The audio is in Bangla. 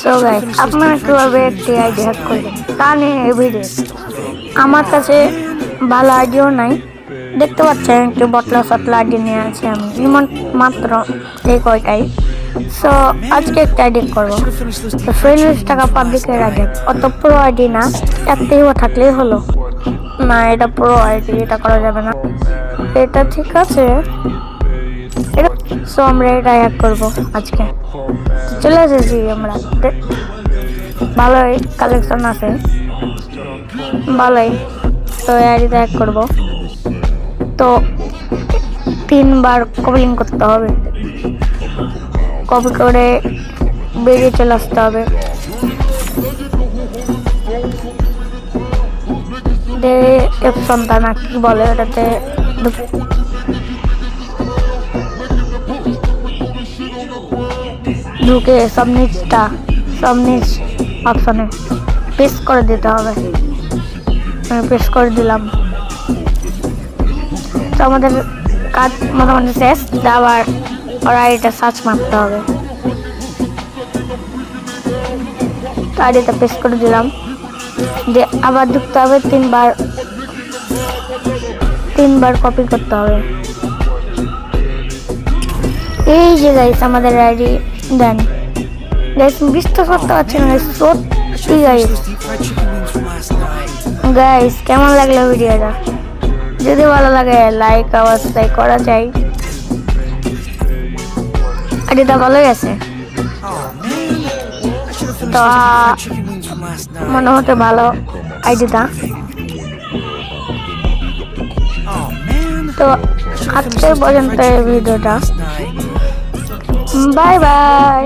সো গাইস আপনারা কীভাবে একটি আইডি হ্যাক করবেন তা নিয়ে এই ভিডিও আমার কাছে ভালো আইডিও নাই। দেখতে পাচ্ছেন, একটু বটলা সটলা আইডি নিয়ে আছে আমি। ইমন মাত্র এই কয়টাই। সো আজকে একটা আইডি করব। তো ফ্রেন্ডস টাকা পাবলিকের আইডি অত প্রো আইডি না, একটাই থাকলেই হলো। না, এটা প্রো আইডি এটা করা যাবে না। এটা ঠিক আছে। সো আমরা এটা হ্যাক করব আজকে। চলে এসেছি আমরা। ভালোই কালেকশন আছে। ভালোই। তো আইডিটা হ্যাক করব। তো তিনবার কপিং করতে হবে। কপি করে বেরিয়ে চলে আসতে হবে। সন্তান কি বলে ওটাতে? ঢুক- সব নিচটা, সব নিচ অপশনে পেস্ট করে দিতে হবে। আমি পেস্ট করে দিলাম। তো আমাদের কাজ মোটামুটি শেষ আবার ওরা এটা সার্চ মারতে হবে। তো আইডিটা পেস্ট করে দিলাম। দিয়ে আবার ঢুকতে হবে, তিনবার তিনবার কপি করতে হবে। এই যে গাইস আমাদের আইডি দেন। গাইস বিশ্বাস করতে পারছি না guys, সত্যি গাইস গাইস কেমন লাগল ভিডিওটা? যদি ভালো লাগে লাইক অবশ্যই করা চাই আইডিটা ভালোই আছে তো মনে হতে ভালো আইডিটা। তো আজকে পর্যন্ত এই ভিডিওটা। Bye bye